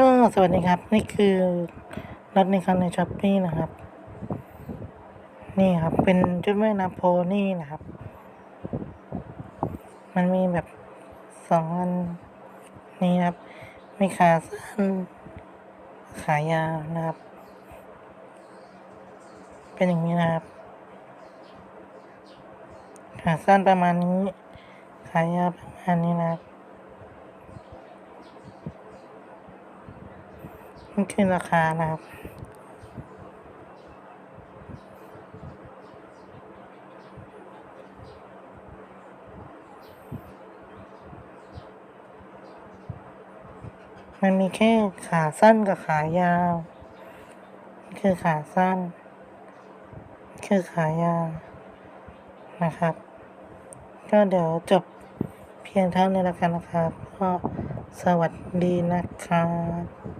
ก็สวัสดีครับ นี่คือรถในคันในช้อปปี้นะครับ นี่ครับ เป็นชุดว่ายน้ำโพนี่นะครับ มันมีแบบสองอันนี่ครับ มีขาสั้นขายาวนะครับ เป็นอย่างนี้นะครับ ขาสั้นประมาณนี้ ขายาวประมาณนี้นะครับ นี่คือราคานะครับ มันมีแค่ขาสั้นกับขายาวคือขาสั้น คือขายาวนะครับ ก็เดี๋ยวจบเพียงเท่านี้แล้วกันนะครับ ก็สวัสดีนะครับ